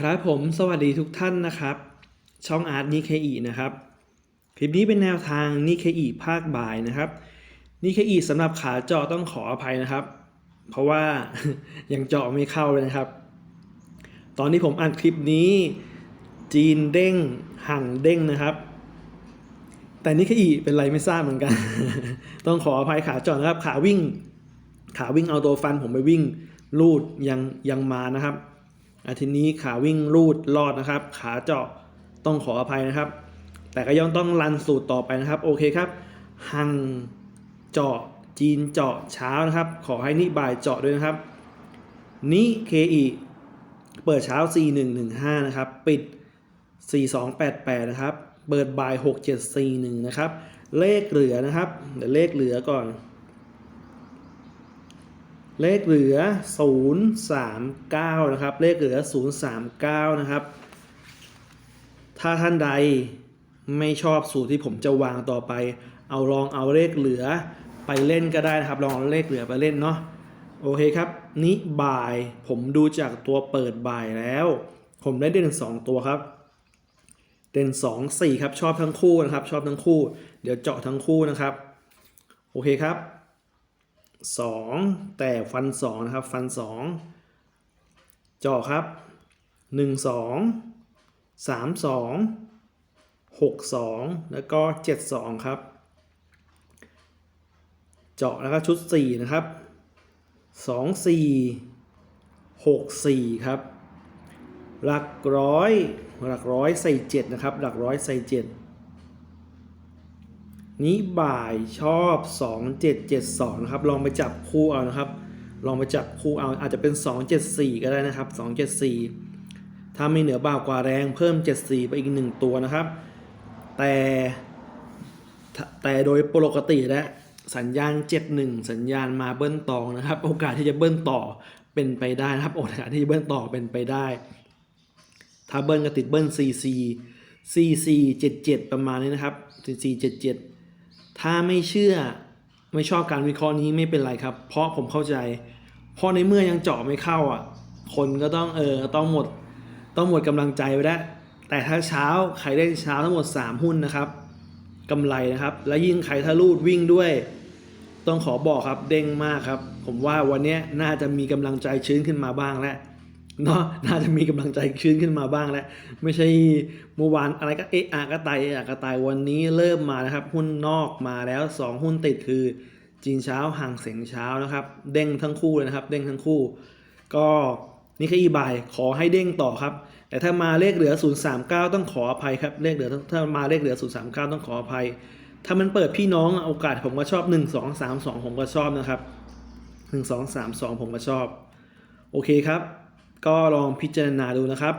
ครับผมสวัสดีทุกท่านนะครับ ช่องอาร์ตนิเคอีนะครับ คลิปนี้เป็นแนวทางนิเคอีภาคบ่ายนะครับนิเคอีสำหรับขาเจาะต้องขออภัยนะครับ เพราะว่ายังเจาะไม่เข้าเลยนะครับ ตอนที่ผมอัดคลิปนี้ จีนเด้งหั่งเด้งนะครับ แต่นิเคอีเป็นไรไม่ทราบเหมือนกัน ต้องขออภัยขาเจาะนะครับ ขาวิ่ง ขาวิ่งเอาตัวฟันผมไปวิ่งลูดยังยังมานะครับ อาทีนี้ขาวิ่งลูดรอดนะครับ ขาเจาะต้องขออภัยนะครับ แต่ก็ยังต้องรันสูตรต่อไปนะครับ โอเคครับ หังเจาะจีนเจาะเช้านะครับ ขอให้นิบ่ายเจาะด้วยนะครับ นิเคอีเปิดเช้า 4115 นะครับ ปิด 4288 นะครับ เปิดบ่าย 6741 นะครับ เลขเหลือนะครับ เดี๋ยวเลขเหลือก่อน เลขเหลือ 039 นะครับ เลขเหลือ 039 นะครับ ถ้าท่านใดไม่ชอบสูตรที่ผมจะวางต่อไป เอาลองเอาเลขเหลือไปเล่นก็ได้นะครับ ลองเอาเลขเหลือไปเล่นเนาะ โอเคครับนิบ่าย ผมดูจากตัวเปิดบ่ายแล้ว ผมได้เด่น2 ตัวครับ เด่น 2 4 ครับ ชอบทั้งคู่นะครับ ชอบทั้งคู่ เดี๋ยวเจาะทั้งคู่นะครับ โอเคครับ สองแต่ฟันสองนะครับฟันสองเจาะครับหนึ่งสองสามสองหกสองแล้วก็เจ็ดสองครับ เจาะแล้วก็ชุดสี่นะครับสองสี่หกสี่ครับ หลักร้อยหลักร้อยใส่เจ็ดนะครับ หลักร้อยใส่เจ็ด นี้บ่ายชอบ 2772นะครับลองไปจับคู่เอานะครับ ลองไปจับคู่เอาอาจจะเป็น 274 ก็ได้นะครับ 274 ถ้าไม่เหนือบ่าวกว่าแรงเพิ่ม 74 ไปอีก 1 ตัวนะครับ แต่แต่โดยปกติแล้วสัญญาณ 71 สัญญาณมาเบิ้ลตองนะครับ โอกาสที่จะเบิ้ลต่อเป็นไปได้นะครับโอกาสที่เบิ้ลต่อเป็นไปได้ ถ้าเบิ้ลก็ติดเบิ้ล CC CC 77 ประมาณนี้นะครับ CC 77 ถ้าไม่เชื่อไม่ชอบการวิเคราะห์นี้ไม่เป็นไรครับ เพราะผมเข้าใจ เพราะในเมื่อยังเจาะไม่เข้าอะ คนก็ต้องเออต้องหมดต้องหมดกำลังใจไปแล้วแต่ถ้าเช้าใครได้เช้าทั้งหมด 3 หุ้นนะครับกำไรนะครับ และยิ่งใครถ้ารูดวิ่งด้วย ต้องขอบอกครับเด้งมากครับ ผมว่าวันนี้น่าจะมีกำลังใจชื้นขึ้นมาบ้างแล้ว เนาะน่าจะมีกำลังใจชื้นขึ้นมาบ้างแล้ว ไม่ใช่เมื่อวานอะไรก็เอะอะก็ตายเอะอะก็ตายวันนี้เริ่มมานะครับ หุ้นนอกมาแล้ว 2 หุ้นติดคือจีนเช้าห่างเสียงเช้านะครับ เด้งทั้งคู่เลยนะครับ เด้งทั้งคู่ ก็นี่แค่อีบายขอให้เด้งต่อครับ แต่ถ้ามาเลขเหลือ 039 ต้องขออภัยครับเลขเหลือถ้ามาเลขเหลือ 039 ต้องขออภัย ถ้ามันเปิดพี่น้องโอกาสผมก็ชอบ 1 2 3 2 ผมก็ชอบนะครับ 1 2 3 2 ผมก็ชอบ โอเคครับ ก็ลองพิจารณาดูนะครับ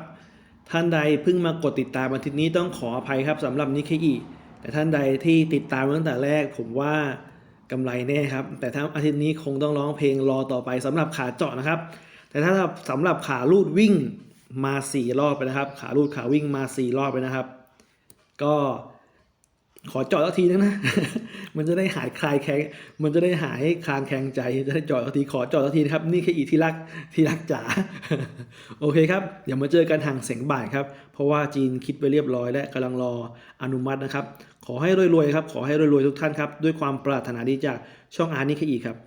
ท่านใดเพิ่งมากดติดตามอาทิตย์นี้ต้องขออภัยครับสำหรับนิเคอีแต่ท่านใดที่ติดตามตั้งแต่แรก ผมว่ากำไรแน่ครับ แต่ถ้าอาทิตย์นี้คงต้องร้องเพลงรอต่อไปสำหรับขาเจาะนะครับ แต่ถ้าสำหรับขาลูดวิ่งมาสี่รอบไปนะครับ ขาลูดขาวิ่งมาสี่รอบไปนะครับ ก็ ขอเจาะสักทีนึงนะ มันจะได้หายคลายแข็งมันจะได้หายคลางแข็งใจ จะได้เจาะสักที ขอเจาะสักทีนะครับ นี่คืออีที่รัก ที่รักจ๋า โอเคครับ เดี๋ยวมาเจอกันทางเสียงบ่ายครับ เพราะว่าจีนคิดไปเรียบร้อยและกำลังรออนุมัตินะครับ ขอให้รวยๆครับ ขอให้รวยๆทุกท่านครับ ด้วยความปรารถนาดีจากช่องอาร์นิเคอีครับ